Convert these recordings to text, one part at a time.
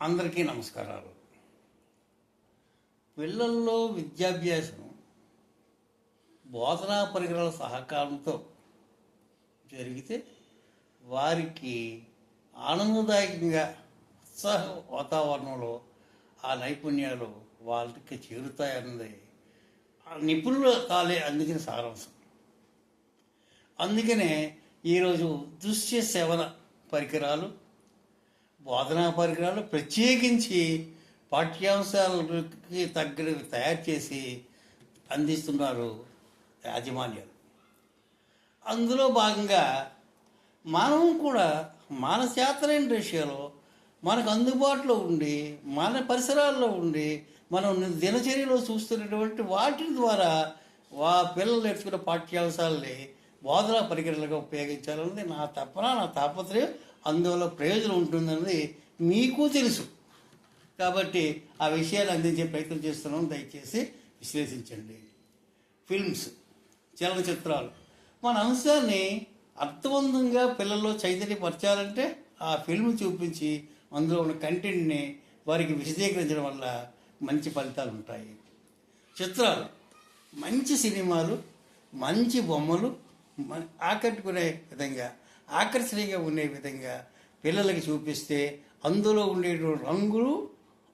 అందరికీ నమస్కారాలు. పిల్లల్లో విద్యాభ్యాసం బోధనా పరికరాల సహకారంతో జరిగితే వారికి ఆనందదాయకంగా ఉత్సాహ వాతావరణంలో ఆ నైపుణ్యాలు వాళ్ళకి చేరుతాయన్నది ఆ నిపుణుల తాలే అందుకని సారాంశం. అందుకనే ఈరోజు దృశ్య సేవన పరికరాలు బోధనా పరికరాలు ప్రత్యేకించి పాఠ్యాంశాలకి తగ్గవి తయారు చేసి అందిస్తున్నారు యాజమాన్యాలు. అందులో భాగంగా మనం కూడా మన శాతరైన రేషియోలో మనకు అందుబాటులో ఉండి మన పరిసరాల్లో ఉండి మనం దినచర్యలో చూస్తున్నటువంటి వాటి ద్వారా వా పిల్లలు నేర్చుకున్న పాఠ్యాంశాలని బోధనా పరికరాలుగా ఉపయోగించాలన్నది నా తపన నా తాపత్రయం. అందువల్ల ప్రయోజనం ఉంటుందన్నది మీకు తెలుసు. కాబట్టి ఆ విషయాలు అందించే ప్రయత్నం చేస్తున్నాం. దయచేసి విశ్లేషించండి. ఫిల్మ్స్ చలనచిత్రాలు. మన అంశాన్ని అర్థవంతంగా పిల్లల్లో చైతన్యపరచాలంటే ఆ ఫిల్మ్ చూపించి అందులో ఉన్న కంటెంట్ని వారికి విశదీకరించడం వల్ల మంచి ఫలితాలు ఉంటాయి. చిత్రాలు. మంచి సినిమాలు మంచి బొమ్మలు ఆకట్టుకునే విధంగా ఆకర్షణీయంగా ఉండే విధంగా పిల్లలకి చూపిస్తే అందులో ఉండేటువంటి రంగులు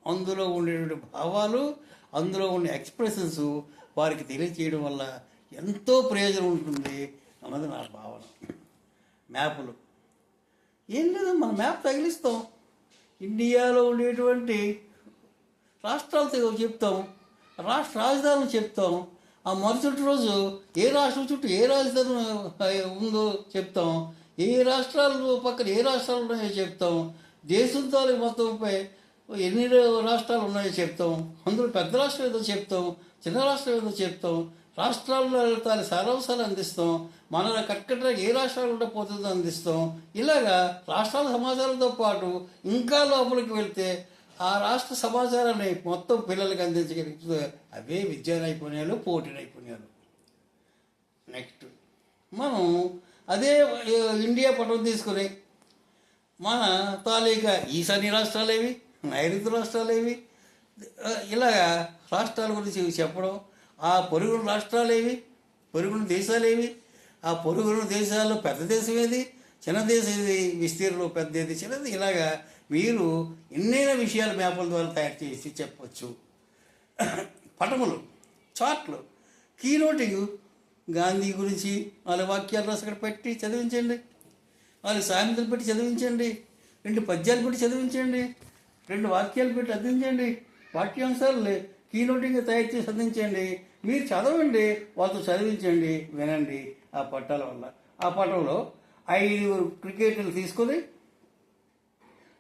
అందులో ఉండేటువంటి భావాలు అందులో ఉండే ఎక్స్ప్రెషన్స్ వారికి తెలియచేయడం వల్ల ఎంతో ప్రయోజనం ఉంటుంది అన్నది నా భావన. మ్యాపులు. ఏం లేదు మన మ్యాప్ తగిలిస్తాం. ఇండియాలో ఉండేటువంటి రాష్ట్రాలతో చెప్తాం రాష్ట్ర రాజధానులు చెప్తాం ఆ మరుసటి రోజు ఏ రాష్ట్రం చుట్టూ ఏ రాజధాని ఉందో చెప్తాం. ఏ రాష్ట్రాలు పక్కన ఏ రాష్ట్రాలు ఉన్నాయో చెప్తాం. దేశం తాలూకు మొత్తంపై ఎన్ని రాష్ట్రాలు ఉన్నాయో చెప్తాం. అందులో పెద్ద రాష్ట్రం ఏదో చెప్తాం. చిన్న రాష్ట్రం ఏదో చెప్తాం. రాష్ట్రాల్లో తాలూ సారాంశాలు అందిస్తాం. మన కట్టకట్ట ఏ రాష్ట్రాలు ఉండకపోతుందో అందిస్తాం. ఇలాగా రాష్ట్రాల సమాచారంతో పాటు ఇంకా లోపలికి వెళ్తే ఆ రాష్ట్ర సమాచారాన్ని మొత్తం పిల్లలకి అందించగలిగితే అవే విద్యా నైపుణ్యాలు పోటీ నైపుణ్యాలు. నెక్స్ట్. మనం అదే ఇండియా పటం తీసుకుని మన తాలూకా ఈశాన్య రాష్ట్రాలు ఏవి నైరుతి రాష్ట్రాలు ఏవి ఇలాగా రాష్ట్రాల గురించి చెప్పడం ఆ పొరుగున రాష్ట్రాలేవి పొరుగున ఏవి ఆ పొరుగున దేశాల్లో పెద్ద దేశం ఏది చిన్న దేశం ఏది విస్తీర్ణం పెద్ద ఏది చిన్నది ఇలాగా మీరు ఎన్నైనా విషయాలు మ్యాపుల ద్వారా తయారు చేసి చెప్పవచ్చు పటములు చాట్లు కీనోటింగ్ గాంధీ గురించి వాళ్ళ వాక్యాలు రాసి అక్కడ పెట్టి చదివించండి. వాళ్ళ సామెతలు పెట్టి చదివించండి. రెండు పద్యాలు పెట్టి చదివించండి. రెండు వాక్యాలు పెట్టి అందించండి. వాక్యాంశాలు కీనోటింగ్ తయారు చేసి అందించండి. మీరు చదవండి వాళ్ళతో చదివించండి. వినండి ఆ పట్టాల వల్ల. ఆ పటంలో ఐదుగురు క్రికెటర్లు తీసుకొని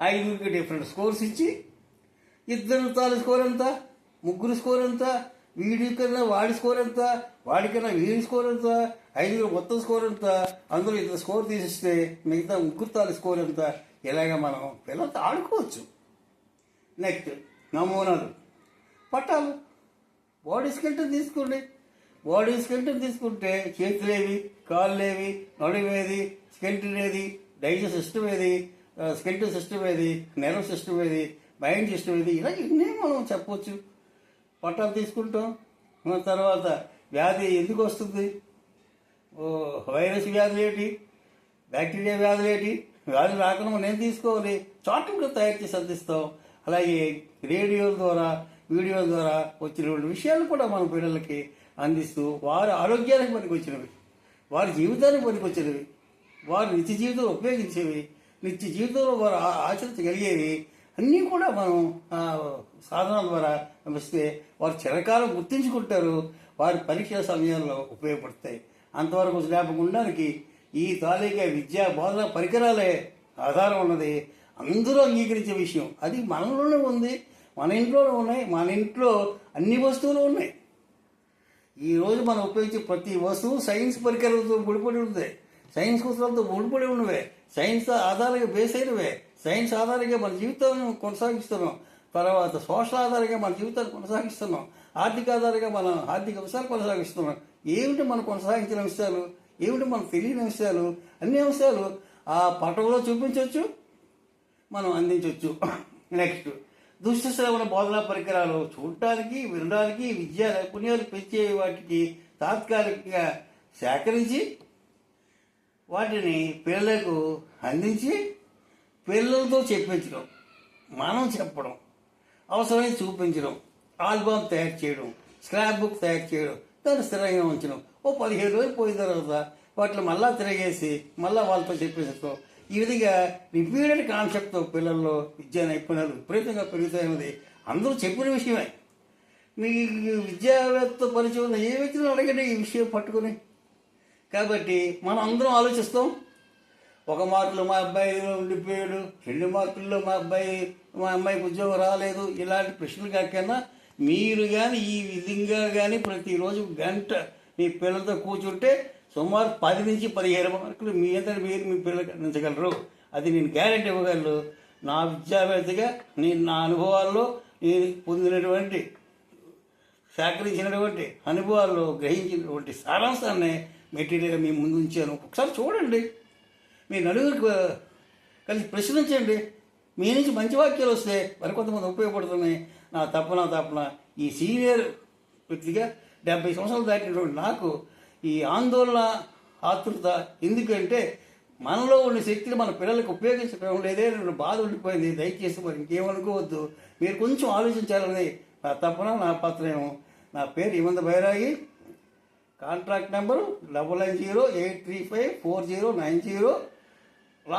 ఐదుగురికి డిఫరెంట్ స్కోర్స్ ఇచ్చి ఇద్దరు తాలు స్కోర్ ఎంత ముగ్గురు స్కోర్ ఎంత వీడి కన్నా వాడి స్కోర్ ఎంత? వాడికన్నా వీడి స్కోర్ ఎంత? ఐదుగురు మొత్తం స్కోర్ ఎంత? అందులో ఇద్దరు స్కోర్ తీసిస్తే మిగతా ముగ్గురు స్కోర్ ఎంత? ఇలాగ మనం పిల్లలతో ఆడుకోవచ్చు. నెక్స్ట్ నమూనాలు పట్టాలు. బాడీ స్కెల్టన్ తీసుకోండి. బాడీ స్కెల్టన్ తీసుకుంటే చేతులేవి కాళ్ళేవి నడుమేది స్కెల్టన్ ఏది? డైజెస్ట్ సిస్టమ్ ఏది? స్కెల్టన్ సిస్టమ్ ఏది? నెర్వ్ సిస్టమ్ ఏది? మైండ్ సిస్టమ్ ఏది? ఇలా ఇన్ని మనం చెప్పవచ్చు పట్టాలు తీసుకుంటాం. తర్వాత వ్యాధి ఎందుకు వస్తుంది? ఓ వైరస్ వ్యాధులు ఏంటి? బ్యాక్టీరియా వ్యాధులు ఏంటి? వ్యాధులు రాకుండా మనం ఏం తీసుకోవాలి. చార్ట్గా తయారు చేసి అందిస్తాం. అలాగే రేడియోల ద్వారా వీడియోల ద్వారా వచ్చినటువంటి విషయాలు కూడా మన పిల్లలకి అందిస్తూ వారి ఆరోగ్యానికి పనికొచ్చినవి. వారి జీవితానికి పనికొచ్చినవి. వారి నిత్య జీవితంలో ఉపయోగించేవి. నిత్య జీవితంలో వారు ఆచరించగలిగేవి. అన్నీ కూడా మనం సాధన ద్వారా ఇస్తే వారు చిరకాలం గుర్తించుకుంటారు. వారి పరీక్ష సమయంలో ఉపయోగపడతాయి. అంతవరకు జ్ఞాపకం ఉండడానికి ఈ తాలూకా విద్యా బోధన పరికరాలే ఆధారం ఉన్నది. అందరూ అంగీకరించే విషయం. అది మనలోనే ఉంది మన ఇంట్లోనే ఉన్నాయి మన ఇంట్లో అన్ని వస్తువులు ఉన్నాయి. ఈరోజు మనం ఉపయోగించే ప్రతి వస్తువు సైన్స్ పరికరాలతో ముడిపడి ఉంది. సైన్స్ కుసలతో ముడిపడి ఉన్నవే. సైన్స్ ఆధారంగా బేస్ అయినవే. సైన్స్ ఆధారంగా మన జీవితాన్ని కొనసాగిస్తున్నాం. తర్వాత సోషల్ ఆధారంగా మన జీవితాన్ని కొనసాగిస్తున్నాం. ఆర్థిక ఆధారంగా మన ఆర్థిక అంశాలు కొనసాగిస్తున్నాం. ఏమిటి మనం కొనసాగించిన అంశాలు? ఏమిటి మనం తెలియని అంశాలు? అన్ని అంశాలు ఆ పటంలో చూపించవచ్చు మనం అందించవచ్చు నెక్స్ట్ దుశ్శశ్రవణ బోధనా పరికరాలు చూడటానికి వినడానికి విద్యా నైపుణ్యాలు పెంచే వాటికి తాత్కాలికంగా సేకరించి వాటిని పిల్లలకు అందించి పిల్లలతో చెప్పించడం మనం చెప్పడం అవసరమైతే చూపించడం ఆల్బమ్ తయారు చేయడం స్క్రాప్ బుక్ తయారు చేయడం దాన్ని స్థిరంగా ఉంచడం. ఓ పదిహేను రోజులు పోయిన తర్వాత వాటిలో మళ్ళా తిరిగేసి మళ్ళా వాళ్ళతో చెప్పేసుకో ఈ విధంగా రిపీటెడ్ కాన్సెప్ట్తో పిల్లల్లో విద్యా నైపుణ్యాలు విపరీతంగా పెరుగుతాయన్నది అందరూ చెప్పిన విషయమే. మీ విద్యావేత్త పరిచయం ఉన్న ఏ వ్యక్తిని అడగండి ఈ విషయం పట్టుకుని? కాబట్టి మనం అందరం ఆలోచిస్తాం. ఒక మార్కులు మా అబ్బాయి ఉండిపోయాడు రెండు మార్కుల్లో మా అబ్బాయి మా అమ్మాయికి ఉద్యోగం రాలేదు. ఇలాంటి ప్రశ్నలు కాకన్నా మీరు కానీ ఈ విధంగా కానీ ప్రతిరోజు గంట మీ పిల్లలతో కూర్చుంటే సుమారు పది నుంచి పదిహేను మార్కులు మీ అందరు మీరు మీ పిల్లలకి అందించగలరు. అది నేను గ్యారెంటీ ఇవ్వగలను. నా విద్యావేత్తగా నేను నా అనుభవాల్లో నేను పొందినటువంటి సేకరించినటువంటి అనుభవాల్లో గ్రహించినటువంటి సారాంశాన్ని మెటీరియల్ మీ ముందు ఉంచాను. ఒకసారి చూడండి. మీ నలుగురికి కలిసి ప్రశ్నించండి. మీ నుంచి మంచి వాక్యాలు వస్తే మరికొంతమంది ఉపయోగపడుతున్నాయి. నా తప్పన తప్పన ఈ సీనియర్ వ్యక్తిగా డెబ్బై సంవత్సరాలు దాటినటువంటి నాకు ఈ ఆందోళన ఆతృత ఎందుకంటే మనలో ఉన్న శక్తిని మన పిల్లలకు ఉపయోగించడం లేదే రెండు బాధ ఉండిపోయింది. దయచేసి మరి ఇంకేమనుకోవద్దు మీరు కొంచెం ఆలోచించాలని నా తప్పన నా పత్రమేమో నా పేరు Imanda Bairagi contract number double nine zero eight three five four zero nine zero.